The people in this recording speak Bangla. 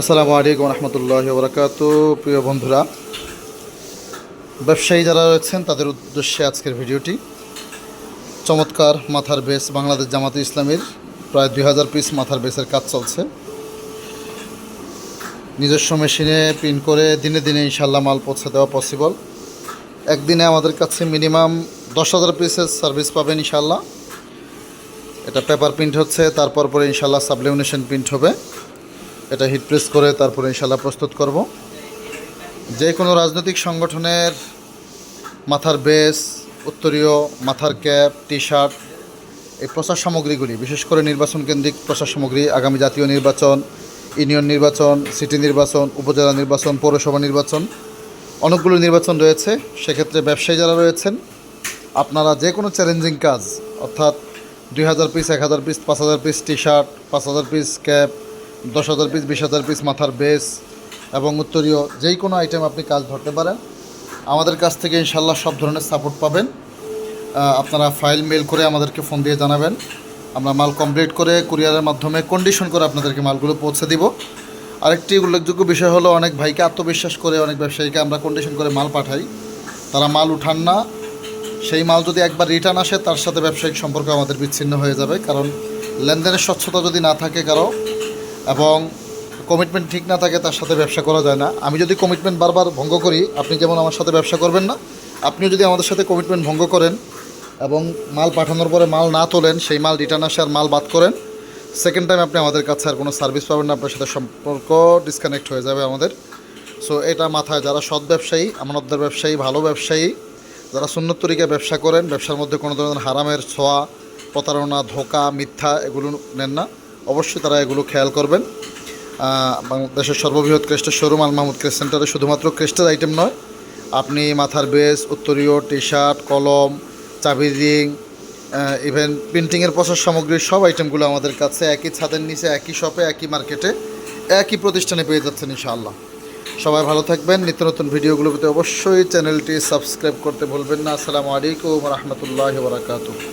আসসালামু আলাইকুম রহমতুল্লাহ বরকাত। প্রিয় বন্ধুরা, ব্যবসায়ী যারা রয়েছেন, তাদের উদ্দেশ্যে আজকের ভিডিওটি। চমৎকার মাথার বেস বাংলাদেশ জামাতে ইসলামের প্রায় দুই হাজার পিস মাথার বেসের কাজ চলছে। নিজস্ব মেশিনে প্রিন্ট করে দিনে দিনে ইনশাল্লাহ মাল পৌঁছে দেওয়া পসিবল একদিনে আমাদের কাছে মিনিমাম দশ হাজার পিসের সার্ভিস পাবেন ইনশাল্লাহ এটা পেপার প্রিন্ট হচ্ছে, তারপর পরে ইনশাল্লাহ সাবলিমিনেশন প্রিন্ট হবে। এটা হিট প্রেস করে তারপরে ইনশাল্লাহ প্রস্তুত করব। যে কোনো রাজনৈতিক সংগঠনের মাথার বেস উত্তরীয় মাথার ক্যাপ টি শার্ট এই প্রচার সামগ্রীগুলি, বিশেষ করে নির্বাচন কেন্দ্রিক প্রচার সামগ্রী, আগামী জাতীয় নির্বাচন, ইউনিয়ন নির্বাচন সিটি নির্বাচন, উপজেলা নির্বাচন, পৌরসভা নির্বাচন, অনেকগুলো নির্বাচন রয়েছে। সেক্ষেত্রে ব্যবসায়ী যারা রয়েছেন, আপনারা যে কোনো চ্যালেঞ্জিং কাজ, অর্থাৎ দুই হাজার পিস এক হাজার পিস পাঁচ হাজার পিস টি শার্ট পাঁচ হাজার পিস ক্যাপ দশ হাজার পিস বিশ হাজার পিস মাথার বেস এবং উত্তরীয় যেই কোনো আইটেম আপনি কাজ ধরতে পারেন। আমাদের কাছ থেকে ইনশাল্লাহ সব ধরনের সাপোর্ট পাবেন। আপনারা ফাইল মেল করে আমাদেরকে ফোন দিয়ে জানাবেন। আমরা মাল কমপ্লিট করে কুরিয়ারের মাধ্যমে কন্ডিশন করে আপনাদেরকে মালগুলো পৌঁছে দিব। আরেকটি উল্লেখযোগ্য বিষয় হলো, অনেক ভাইকে আত্মবিশ্বাস করে, অনেক ব্যবসায়ীকে আমরা কন্ডিশন করে মাল পাঠাই। তারা মাল উঠান না। সেই মাল যদি একবার রিটার্ন আসে, তার সাথে ব্যবসায়িক সম্পর্ক আমাদের বিচ্ছিন্ন হয়ে যাবে। কারণ লেনদেনের স্বচ্ছতা যদি না থাকে কারও এবং কমিটমেন্ট ঠিক না থাকে, তার সাথে ব্যবসা করা যায় না। আমি যদি কমিটমেন্ট বারবার ভঙ্গ করি, আপনি যেমন আমার সাথে ব্যবসা করবেন না, আপনিও যদি আমাদের সাথে কমিটমেন্ট ভঙ্গ করেন এবং মাল পাঠানোর পরে মাল না তোলেন, সেই মাল রিটার্ন আসে আর মাল বাদ করেন সেকেন্ড টাইম আপনি আমাদের কাছে আর কোনো সার্ভিস পাবেন না, আপনার সাথে সম্পর্ক ডিসকানেক্ট হয়ে যাবে আমাদের। সো এটা মাথায়, যারা সৎ ব্যবসায়ী, আমানতদার ব্যবসায়ী, ভালো ব্যবসায়ী, যারা সুন্নত ব্যবসা করেন, ব্যবসার মধ্যে কোনো ধরনের হারামের ছোঁয়া, প্রতারণা, ধোকা, মিথ্যা, এগুলো নেন না। অবশ্যই তারা এগুলো খেয়াল করবেন। বাংলাদেশের সর্ববৃহৎ ক্রেস্টের শোরুম আল মাহমুদ ক্রেস্ট সেন্টারে শুধুমাত্র ক্রেস্টের আইটেম নয়, আপনি মাথার বেস, উত্তরীয় টি শার্ট কলম, চাবি রিং ইভেন প্রিন্টিংয়ের প্রসার সামগ্রীর সব আইটেমগুলো আমাদের কাছে একই ছাদের নিচে, একই শপে একই মার্কেটে একই প্রতিষ্ঠানে পেয়ে যাচ্ছেন ইনশাআল্লাহ। সবাই ভালো থাকবেন, নিত্য নতুন ভিডিওগুলো পেতে অবশ্যই চ্যানেলটি সাবস্ক্রাইব করতে ভুলবেন না। আসসালামু আলাইকুম রহমতুল্লাহ বরাকাতু